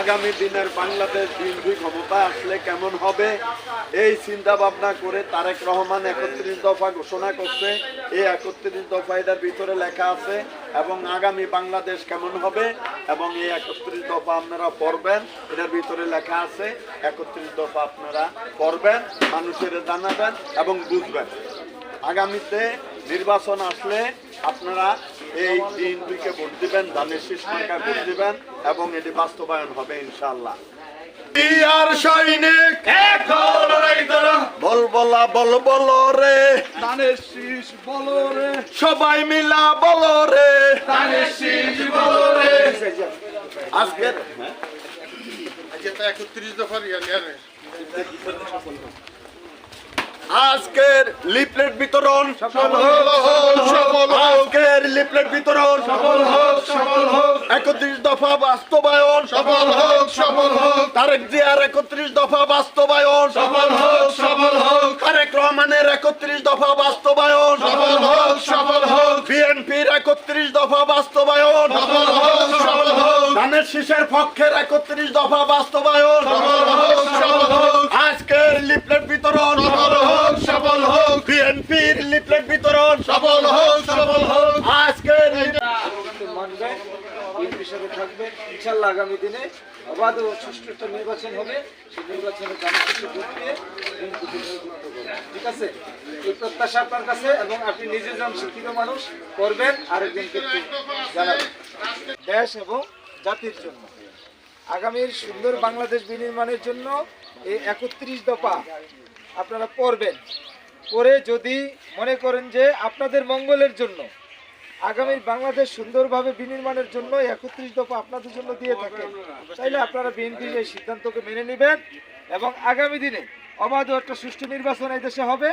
আগামী দিনের বাংলাদেশ বিএনপি ক্ষমতা আসলে কেমন হবে, এই চিন্তা ভাবনা করে তারেক রহমান একত্রিশ দফা ঘোষণা করছে। এই একত্রিশ দফা এটার ভিতরে লেখা আছে, এবং আগামী বাংলাদেশ কেমন হবে, এবং এই একত্রিশ দফা আপনারা পড়বেন এটার ভিতরে লেখা আছে, একত্রিশ দফা আপনারা পড়বেন, মানুষের জানাবেন এবং বুঝবেন। আগামীতে নির্বাচন আসলে আপনারা এই বিএনপিকে ভোট দিবেন দানের শীষ মার্কায় ভোট দিবেন এবং এটি বাস্তবায়ন হবে ইনশাল্লাহ আর সৈনিক বল বলা বল বল রে। ধানের শীষ বলো রে। সবাই মিলা বল রে। শীষ বলো রে। একত্রিশ দফার। আজকের লিফলেট বিতরণ সফল হোক, সফল হোক, আজকের লিফলেট বিতরণ সফল হোক, সফল হোক, একত্রিশ দফা বাস্তবায়ন। সফল হোক, সফল হোক, তারেক জিয়ার একত্রিশ দফা বাস্তবায়ন। সফল হোক, সফল হোক, তারেক রহমানের একত্রিশ দফা বাস্তবায়ন। সফল হোক, সফল হোক, বিএনপির একত্রিশ দফা বাস্তবায়ন। সফল হোক, সফল হোক, ধানের শীষের পক্ষের একত্রিশ দফা বাস্তবায়ন। সফল হোক, সফল হোক, ইনশাল্লাহ আগামী দিনে অবাধ ও সুষ্ঠু নির্বাচন হবে। সেই নির্বাচনে ঠিক আছে? এই প্রত্যাশা আপনার কাছে এবং আপনি নিজে যেমন শিক্ষিত মানুষ, করবেন একটু জানাবেন। দেশ এবং জাতির জন্য। আগামীর সুন্দর বাংলাদেশ বিনির্মাণের জন্য এই একত্রিশ দফা আপনারা পড়বেন। পরে যদি মনে করেন যে আপনাদের মঙ্গলের জন্য আগামী বাংলাদেশ সুন্দরভাবে বিনির্মাণের জন্য একত্রিশ দফা আপনাদের জন্য দিয়ে থাকে। চাইলে আপনারা বিএনপির এই সিদ্ধান্তকে মেনে নেবেন এবং আগামী দিনে অবাধ একটা সুষ্ঠু নির্বাচন এই দেশে হবে।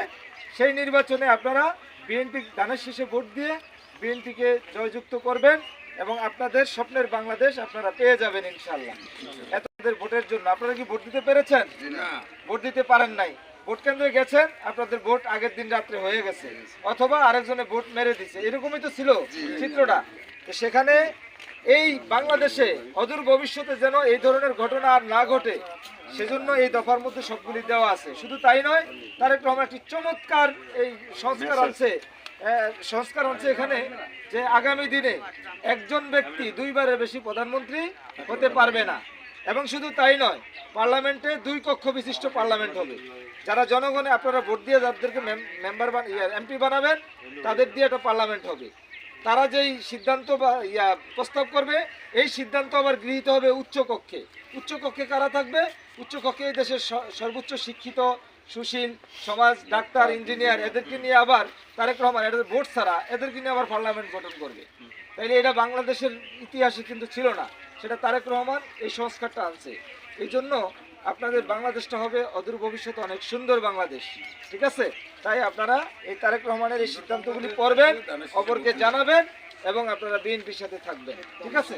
সেই নির্বাচনে আপনারা বিএনপি ধানের শেষে ভোট দিয়ে বিএনপিকে জয়যুক্ত করবেন এবং আপনাদের স্বপ্নের বাংলাদেশ আপনারা পেয়ে যাবেন ইনশাল্লাহ এতদের ভোটের জন্য আপনারা কি ভোট দিতে পেরেছেন? ভোট দিতে পারেন নাই। ভোট কেন্দ্রে গেছেন আপনাদের ভোট আগের দিন রাত্রে হয়ে গেছে। অথবা আরেকজনে ভোট মেরে দিছে। এরকমই তো ছিল চিত্রটা। তো সেখানে এই বাংলাদেশে অদূর ভবিষ্যতে যেন এই ধরনের ঘটনা আর না ঘটে সেজন্য এই দফার মধ্যে সবগুলি দেওয়া আছে। শুধু তাই নয় তারেক রহমান একটি চমৎকার এই সংস্কার আছে সংস্কার হচ্ছে এখানে যে আগামী দিনে একজন ব্যক্তি দুইবারের বেশি প্রধানমন্ত্রী হতে পারবে না। এবং শুধু তাই নয় পার্লামেন্টে দুই কক্ষ বিশিষ্ট পার্লামেন্ট হবে। যারা জনগণে আপনারা ভোট দিয়ে যাদেরকে মেম্বার এমপি বানাবেন, তাদের দিয়ে একটা পার্লামেন্ট হবে। তারা যেই সিদ্ধান্ত বা, ইয়া, প্রস্তাব করবে, এই সিদ্ধান্ত আবার গৃহীত হবে উচ্চকক্ষে। উচ্চকক্ষে কারা থাকবে? উচ্চকক্ষে এই দেশের সর্বোচ্চ শিক্ষিত, সুশীল সমাজ, ডাক্তার, ইঞ্জিনিয়ার, এদেরকে নিয়ে আবার তারেক রহমান, এদের ভোট ছাড়া এদেরকে নিয়ে আবার পার্লামেন্ট গঠন করবে। তাইলে এটা বাংলাদেশের ইতিহাসে কিন্তু ছিল না। সেটা তারেক রহমান এই সংস্কারটা আনছে। এই জন্য আপনাদের বাংলাদেশটা হবে অদূর ভবিষ্যতে অনেক সুন্দর বাংলাদেশ। ঠিক আছে? তাই আপনারা এই তারেক রহমানের এই সিদ্ধান্তগুলি পড়বেন অপরকে জানাবেন এবং আপনারা বিএনপির সাথে থাকবেন। ঠিক আছে.